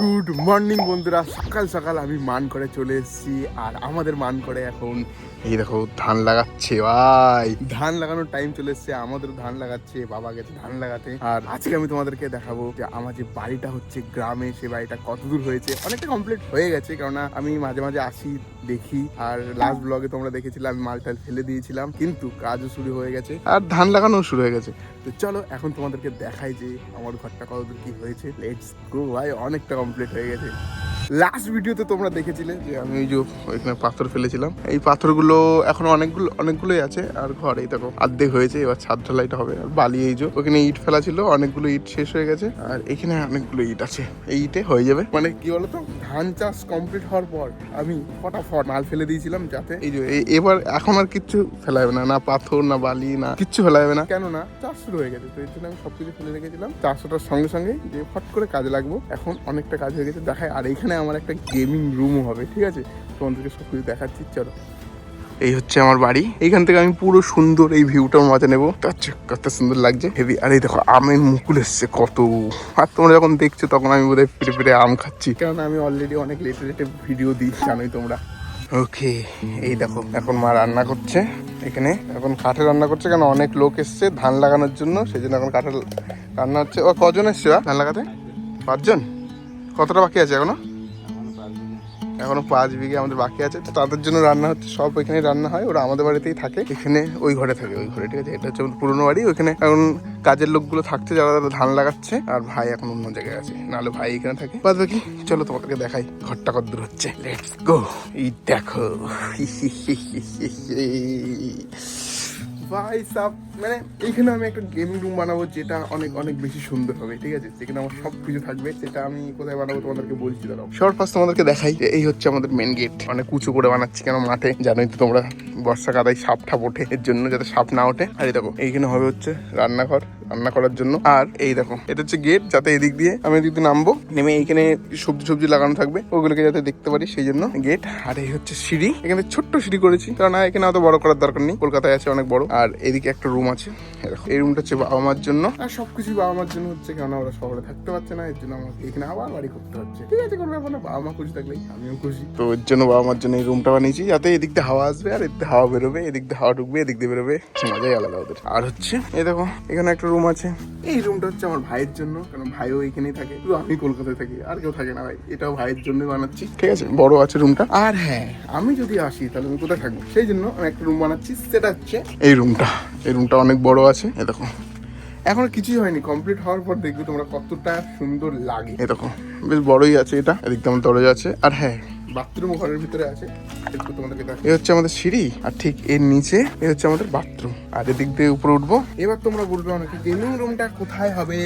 Good morning বন্ধুরা। সকাল সকাল আমি মান করে চলে এসেছি, আর আমাদের মান করে এখন এই দেখো, ধান লাগাচ্ছে, ভাই। ধান লাগানোর টাইম চলে এসেছে আমাদের ধান লাগাচ্ছে, বাবা গেছে ধান লাগাতে। আর আজকে আমি তোমাদেরকে দেখাবো যে আমার যে বাড়িটা হচ্ছে গ্রামে, সে বাড়িটা কত দূর হয়েছে। অনেকটা কমপ্লিট হয়ে গেছে, কেননা আমি মাঝে মাঝে আসি, দেখি। আর লাস্ট ব্লগে তোমরা দেখেছিলে, আমি মাল টাল ফেলে দিয়েছিলাম, কিন্তু কাজও শুরু হয়ে গেছে। আর ধান লাগানো শুরু হয়ে গেছে। তো চলো, এখন তোমাদেরকে দেখাই যে আমার ঘরটা কতদূর কি হয়েছে। লেটস গো ভাই, অনেকটা কমপ্লিট হয়ে গেছে। লাস্ট ভিডিওতে তোমরা দেখেছিলে যে আমি ওই যে ওইখানে পাথর ফেলেছিলাম। এই পাথরগুলো এখন অনেকগুলো অনেকগুলোই আছে আর ঘর, এই দেখো অর্ধেক হয়েছে, এবার ছাদ ঢালাইটা হবে। আর বালি এই যে, ওখানে ইট ফেলা ছিল, অনেকগুলো ইট শেষ হয়ে গেছে, আর এখানে অনেকগুলো ইট আছে। এই ইটে হয়ে যাবে। মানে কি বলতো, ধান চাষ কমপ্লিট হওয়ার পর আমি ফটাফট মাল ফেলে দিয়েছিলাম যাতে এই যে এবার এখন আর কিচ্ছু ফেলা যাবে না না পাথর, না বালি, না কিচ্ছু ফেলা যাবে না। কেননা চাষ শুরু হয়ে গেছে, তো এর জন্য আমি সবকিছু ফেলে রেখেছিলাম। চাষ ওঠার সঙ্গে সঙ্গে যে ফট করে কাজে লাগবো, এখন অনেকটা কাজ হয়ে গেছে। দেখায়, আর এইখানে আমার একটা গেমিং রুমও হবে, ঠিক আছে? তোমাদেরকে সব কিছু দেখাচ্ছি, চলো। এই হচ্ছে আমার বাড়ি। এইখান থেকে আমি পুরো সুন্দর এই ভিউটার মজা নেব। কত সুন্দর লাগছে। হেভি, আর এই দেখো, আমের মুকুল এসছে কত। আর তোমরা যখন দেখছ, তখন আমি বোধহয় ফিরে ফিরে আম খাচ্ছি। কারণ আমি অলরেডি অনেক লেটে লেটে ভিডিও দিই, জানোই তোমরা। ওকে এই দেখো, এখন মা রান্না করছে এখানে। এখন কাঠে রান্না করছে কেন অনেক লোক এসছে ধান লাগানোর জন্য। সেই জন্য এখন কাঠে রান্না হচ্ছে। ও, কজন এসছে ধান লাগাতে? পাঁচজন? কতটা বাকি আছে এখনও? এখনও পাঁচ বিঘে আমাদের বাকি আছে। তো তাদের জন্য রান্না হচ্ছে, সব ওইখানে রান্না হয়, ওরা আমাদের বাড়িতেই থাকে। এখানে ওই ঘরে থাকে, ওই ঘরে, ঠিক আছে? এটা হচ্ছে পুরনো বাড়ি, ওইখানে এখন কাজের লোকগুলো থাকছে, যারা তারা ধান লাগাচ্ছে, আর ভাই এখন অন্য জায়গায় আছে। নাহলে ভাই এখানে থাকে। বাদ বাকি, চলো তোমাদেরকে দেখাই, ঘরটা কত দূর হচ্ছে। লেটস গো এই দেখো। ভাই সাপ মানে এইখানে আমি একটা গেমিং রুম বানাবো যেটা অনেক অনেক বেশি সুন্দর হবে, ঠিক আছে? যেখানে আমার সব কিছু থাকবে, সেটা আমি কোথায় বানাবো তোমাদেরকে বলছি, দাঁড়াও। শর্ট ফার্স্ট তোমাদেরকে দেখাই যে এই হচ্ছে আমাদের মেন গেট অনেক উঁচু করে বানাচ্ছি কেন মাঠে? জানোই তো তোমরা বর্ষা কাদায় সাপ ঠাপ ওঠে, এর জন্য যাতে সাপ না ওঠে। আর দেখো, এইখানে হবে হচ্ছে রান্নাঘর। রান্না করার জন্য। আর এই দেখো, এটা হচ্ছে গেট যাতে এদিক দিয়ে আমি এদিক দিয়ে নামবো, নেমে এইখানে সবজি সবজি লাগানো থাকবে, ওগুলোকে যাতে দেখতে পারি, সেই জন্য গেট আর এই হচ্ছে সিঁড়ি, এখানে ছোট্ট সিঁড়ি করেছি। কারণ এখানে অত বড় করার দরকার নেই, কলকাতায় আছে অনেক বড়। আর এদিকে একটা রুম আছে, এই রুমটা হচ্ছে বাবা মার জন্য। আর সবকিছু বাবা মার জন্য হচ্ছে কেন ওরা শহরে থাকতে পারছে না, এর জন্য আমাকে এখানে আবার বাড়ি করতে হচ্ছে। ঠিক আছে, কোনো ব্যাপার না, বাবা মা খুশি থাকলেই, আমিও খুশি। তো এর জন্য বাবা মার জন্য এই রুমটা বানিয়েছি, যাতে এদিক দিয়ে হাওয়া আসবে, আর এদিক দিয়ে হাওয়া বেরোবে, এদিক দিয়ে হাওয়া ঢুকবে, এদিক দিয়ে বেরোবে, মজাই আলাদা ওদের। আর হচ্ছে, এই দেখো, এখানে একটা রুম আছে। এই রুমটা হচ্ছে আমার ভাইয়ের জন্য, কারণ ভাইও এখানেই থাকে, শুধু আমি কলকাতায় থাকি, আর কেউ থাকে না ভাই। এটাও ভাইয়ের জন্য বানাচ্ছি, ঠিক আছে? বড় আছে রুমটা আর হ্যাঁ আমি যদি আসি, তাহলে আমি কোথায় থাকব? সেই জন্য আমি একটা রুম বানাচ্ছি, সেটা হচ্ছে এই রুমটা এই রুমটা অনেক বড় আছে এ দেখো। এখনও কিছুই হয়নি কমপ্লিট হওয়ার পর দেখবে তোমরা কতটা সুন্দর লাগে। এ দেখো, বেশ বড়ই আছে এটা, এদিক আমার দরজা আছে। আর হ্যাঁ বাথরুম ঘরের ভিতরে আছে। একটু তোমাদেরকে দেখ এ হচ্ছে আমাদের সিঁড়ি আর ঠিক এর নিচে এ হচ্ছে আমাদের বাথরুম। আর এদিক দিয়ে উপরে উঠবো। এবার তোমরা বলবে অনেকে গেমিং রুমটা কোথায় হবে?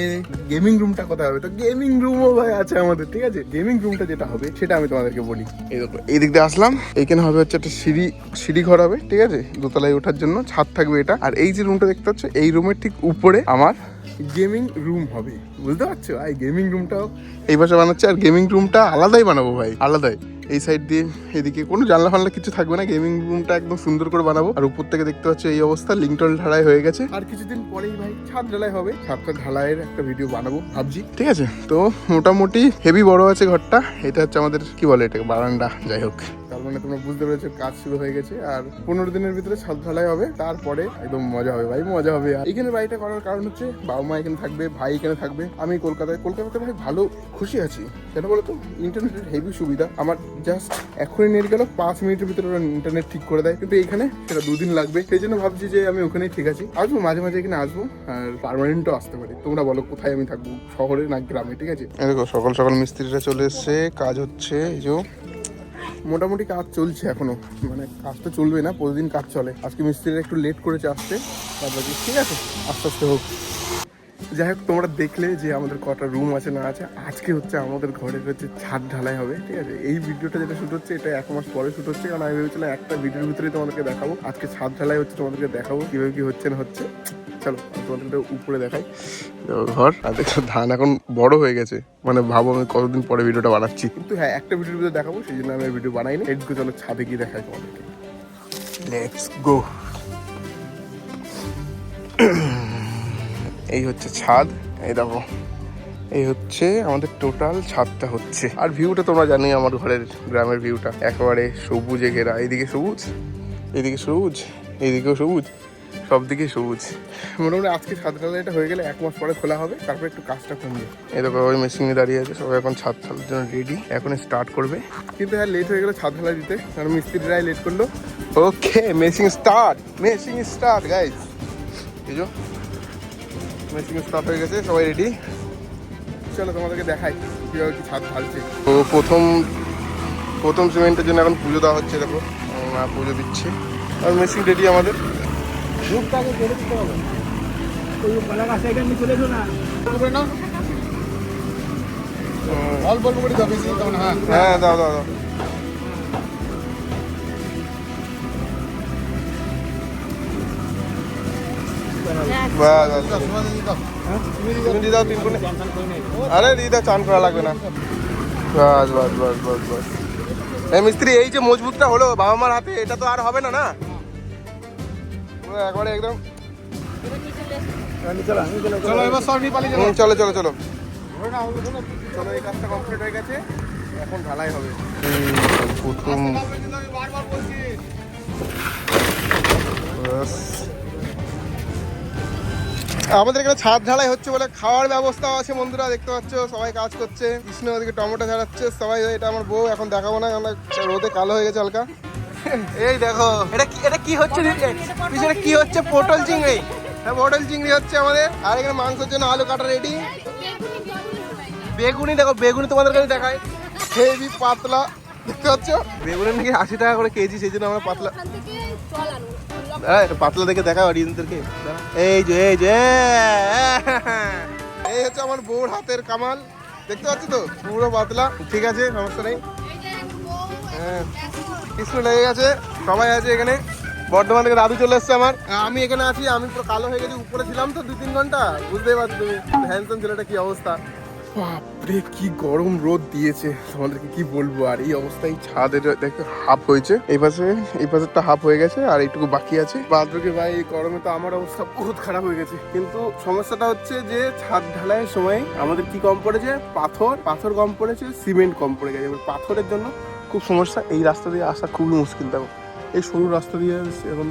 গেমিং রুমটা কোথায় হবে? তো গেমিং রুমও ভাই আছে আমাদের ঠিক আছে? গেমিং রুমটা যেটা হবে সেটা আমি তোমাদেরকে বলি। এই দেখো এই দিয়ে আসলাম। এইখানে হবে হচ্ছে একটা সিঁড়ি সিঁড়ি ঘর হবে ঠিক আছে? দোতলায় ওঠার জন্য ছাদ থাকবে এটা। আর এই যে রুমটা দেখতে পাচ্ছ এই রুমের ঠিক উপরে আমার গেমিং রুম হবে বুঝতে পারছ? এই গেমিং রুমটাও এই পাশে বানাচ্ছে আর গেমিং রুমটা আলাদাই বানাবো ভাই আলাদাই। এই সাইড দিয়ে এদিকে। কোনো জানলা ফানলা কিছু থাকবে না গেমিং রুমটা একদম সুন্দর করে বানাবো। আর উপর থেকে দেখতে পাচ্ছ এই অবস্থা লিঙ্কটল ঢালাই হয়ে গেছে। আর কিছুদিন পরেই ভাই ছাদ ঢালাই হবে। ছাদটা ঢালাইয়ের একটা ভিডিও বানাবো ভাবছি। ঠিক আছে তো মোটামুটি হেভি বড় আছে ঘরটা। এটা হচ্ছে আমাদের কি বলে এটাকে বারান্দা যাই হোক। মানে তোমরা বুঝতে পেরেছ, কাজ শুরু হয়ে গেছে। আর পনেরো দিনের ভিতরে ছাদ ঢালাই হবে, তারপরে একদম মজা হবে ভাই, মজা হবে। আর এখানে বাড়িটা করার কারণ হচ্ছে বাবা মা এখানে থাকবে, ভাই এখানে থাকবে। আমি কলকাতায়, কলকাতাতে ভাই ভালো, খুশি আছি। কেন বলো তো ইন্টারনেটের হেভি সুবিধা। আমার জাস্ট এখনই নেট গেল, পাঁচ মিনিটের ভিতরে ওরা ইন্টারনেট ঠিক করে দেয়। কিন্তু এখানে সেটা দুদিন লাগবে। সেই জন্য ভাবছি যে আমি ওখানেই ঠিক আছি। আসব, মাঝে মাঝে এখানে আসব। আর পারমানেন্টও আসতে পারি। তোমরা বলো, কোথায় আমি থাকব? শহরে না গ্রামে, ঠিক আছে? দেখো, সকাল সকাল মিস্ত্রিরা চলে এসছে। কাজ হচ্ছে, এই যে মোটামুটি কাজ চলছে এখনও। মানে কাজ তো চলবে না, প্রতিদিন কাজ চলে। আজকে মিস্ত্রিরা একটু লেট করেছে আসতে। তারপরে ঠিক আছে, আস্তে আস্তে হোক। যাই হোক, তোমরা দেখলে যে আমাদের কটা রুম আছে না আছে। আজকে হচ্ছে আমাদের ঘরের হচ্ছে ছাদ ঢালাই হবে, ঠিক আছে? এই ভিডিওটা যেটা শুট হচ্ছে, এটা এক মাস পরে শুট হচ্ছে। কারণ আমি ভেবেছিলাম একটা ভিডিওর ভিতরেই তোমাদেরকে দেখাবো। আজকে ছাদ ঢালাই হচ্ছে, তোমাদেরকে দেখাবো কীভাবে কি হচ্ছে না হচ্ছে। চলো আমি তোমাদেরকে উপরে দেখাই। দেখো ঘর আর দেখো ধান এখন বড় হয়ে গেছে। মানে ভাবো আমি কতদিন পরে ভিডিওটা বানাচ্ছি। কিন্তু হ্যাঁ একটা ভিডিওর ভিতরে দেখাবো সেই জন্য আমি ভিডিও বানাইনি এটুকু চলো ছাদে গিয়ে দেখাই তোমাদেরকে। লেটস গো এই হচ্ছে ছাদ এই দেখো এই হচ্ছে আমাদের টোটাল ছাদটা হচ্ছে। আর ভিউটা তোমরা জানি আমার ঘরের গ্রামের ভিউটা একেবারে সবুজে ঘেরা এইদিকে সবুজ এদিকে সবুজ এইদিকেও সবুজ। সব দিকে সবুজ। মোটামুটি আজকে ছাদ ঢালাইটা হয়ে গেলে এক মাস পরে খোলা হবে তারপর একটু কাজটা কমবে। এই দেখো ওই মেশিনে দাঁড়িয়ে আছে সবাই এখন ছাদ ঢালার জন্য রেডি এখন স্টার্ট করবে। কিন্তু হ্যাঁ লেট হয়ে গেলো ছাদ ঢালাই দিতে কারণ মিস্ত্রিরাই লেট করল। Okay machine start machine start guys এই যে মেশিং স্টার্ট হয়ে গেছে সবাই রেডি চলো তোমাদেরকে দেখাই কীভাবে কি ছাদ ঢালছে। তো প্রথম প্রথম সিমেন্টের জন্য এখন পুজো দেওয়া হচ্ছে দেখো। মা পুজো দিচ্ছে। আর মেশিন রেডি আমাদের। রূপটাকে কেটে দিতে হবে। ওই কলা চলে এসো না। অল্প অল্প করে যাবে হ্যাঁ। হ্যাঁ দাও দাও দাও। বাস, বাস, বাস। তুমি দিয়ে দাও তিন কোণে। আরে দিদা চান করা লাগবে না। বাস বাস বাস বাস বাস মিস্ত্রি এই যে মজবুতটা হলো বাবা মার হাতে এটা তো আর হবে না না? পুরো একবারে একদম। চলো এবার পালিয়ে চলো। চলো চলো চলো। এই কাজটা কমপ্লিট হয়ে গেছে। এখন ঢালাই হবে। প্রথম। আমাদের এখানে ছাদ ঢালাই হচ্ছে বলে খাওয়ার ব্যবস্থাও আছে বন্ধুরা দেখতে পাচ্ছ সবাই কাজ করছে। কৃষ্ণ ওদিকে টমেটো ছাড়াচ্ছে সবাই এটা আমার বউ এখন দেখাবো না রোদে কালো হয়ে গেছে হালকা। এই দেখো, এটা কি এটা কি হচ্ছে? পিছনে কি হচ্ছে? পটল চিংড়ি। হ্যাঁ পটল চিংড়ি হচ্ছে আমাদের। আর এখানে মাংসের জন্য আলু কাটা রেডি বেগুনি, দেখো, বেগুনি তোমাদের কাছে দেখায় হেভি পাতলা। দেখতে পাচ্ছ? বেগুনের নাকি আশি টাকা করে কেজি, সেই জন্য আমরা পাতলা পাতলা দেখে দেখা অডিয়েন্সদেরকে এই যে এই যে, এই হচ্ছে আমার বউর হাতের কামাল। দেখতে পাচ্ছ তো? পুরো পাতলা। ঠিক আছে, সমস্যা নেই। হ্যাঁ। কৃষ্ণ লেগে গেছে সবাই আছে এখানে। বর্ধমান থেকে দাদু চলে এসছে আমার। আমি এখানে আছি আমি পুরো কালো হয়ে গেছি উপরে ছিলাম তো দুই তিন ঘণ্টা। বুঝতেই পারছ তুমি হ্যান্ডসাম ছেলেটা কি অবস্থা। বাপরে কি গরম রোদ দিয়েছে। তোমাদেরকে কি বলব আর এই অবস্থায় ছাদের দেখো হাফ হয়েছে। এই পাশে এই পাশেরটা হাফ হয়ে গেছে আর এইটুকু বাকি আছে। বাদ বাকি ভাই এই গরমে তো আমার অবস্থা বহুত খারাপ হয়ে গেছে। কিন্তু সমস্যাটা হচ্ছে যে ছাদ ঢালাইয়ের সময় আমাদের কি কম পড়েছে? পাথর। পাথর কম পড়েছে সিমেন্ট কম পড়ে গেছে। এবার পাথরের জন্য খুব সমস্যা। এই রাস্তা দিয়ে আসা খুবই মুশকিল দেখো। এই সরু রাস্তা দিয়ে এখন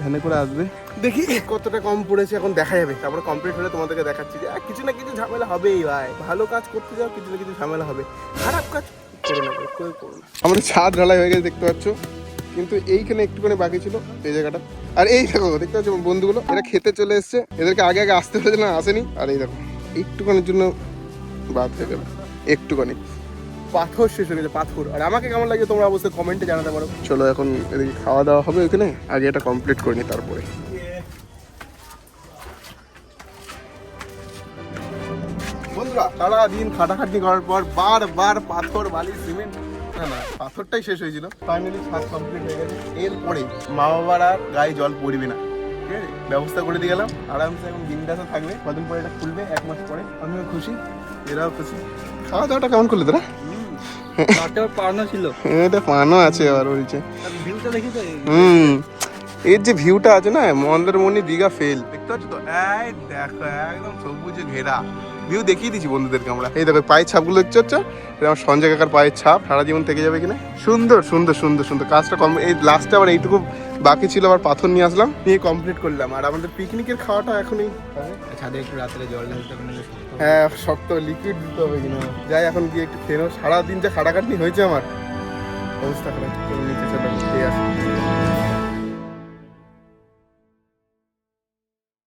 ভ্যানে করে আসবে। দেখি কতটা কম পড়েছে এখন দেখা যাবে। তারপরে কমপ্লিট হলে তোমাদেরকে দেখাচ্ছি যে কিছু না কিছু ঝামেলা হবেই ভাই। ভালো কাজ করতে যাও কিছু না কিছু ঝামেলা হবে। খারাপ কাজ করো না করো না। আমাদের ছাদ ঢালাই হয়ে গেছে দেখতে পাচ্ছ? কিন্তু এইখানে একটুখানি বাকি ছিল এই জায়গাটা। আর এই দেখো দেখতে পাচ্ছ বন্ধুগুলো? এরা খেতে চলে এসছে। এদেরকে আগে আগে আসতে হয়েছে না আসেনি। আর এই দেখো একটুখানির জন্য বাদ হয়ে গেল। একটুখানি। পাথর শেষ হয়ে গেছে পাথর। আর আমাকে কেমন লাগে তোমরা অবশ্যই কমেন্টে জানাতে পারো। চলো এখন এদিকে খাওয়া দাওয়া হবে ওখানে আগে এটা কমপ্লিট করে নি তারপরে। বন্ধুরা সারা দিন খাটাখাটি করার পর বারবার পাথর বালি সিমেন্ট না না পাথরটাই শেষ হয়েছিল। ফাইনালি ছাদ কমপ্লিট হয়ে গেছে। এরপরে মা বাবার আর গায়ে জল পড়বে না। ঠিক আছে? ব্যবস্থা করে দিয়ে গেলাম। আরামসে এখন বিন্দাসে থাকবে। কদিন পরে এটা খুলবে এক মাস পরে। আমিও খুশি এরাও খুশি। খাওয়া দাওয়াটা কেমন করলে তোরা? ছিল। এটা পানো আছে বলছে। ভিউটা দেখি তো হুম। এর যে ভিউটা আছে না মন্দারমণি দীঘা ফেল দেখতে পাচ্ছ তো? এই দেখো একদম সবুজে ঘেরা। ভিউ দেখিয়ে দিচ্ছি বন্ধুদেরকে আমরা। এই দেখো পায়ের ছাপগুলো দেখতে পাচ্ছ? এটা আমার সঞ্জয় কাকার পায়ের ছাপ। সারা জীবন থেকে যাবে কিনা? সুন্দর সুন্দর সুন্দর সুন্দর। কাজটা কম এই লাস্টে আবার এইটুকু বাকি ছিল আবার পাথর নিয়ে আসলাম। নিয়ে কমপ্লিট করলাম। আর আমাদের পিকনিকের খাওয়াটা এখনই ছাদে একটু রাত্রে জল ঢালতে হ্যাঁ শক্ত লিকুইড দিতে হবে কিনা। যাই, এখন গিয়ে একটু খেয়ে নেব সারাদিন যা খাটাখাটনি হয়েছে আমার, অবস্থা খারাপ। নিচে চলে, খেয়ে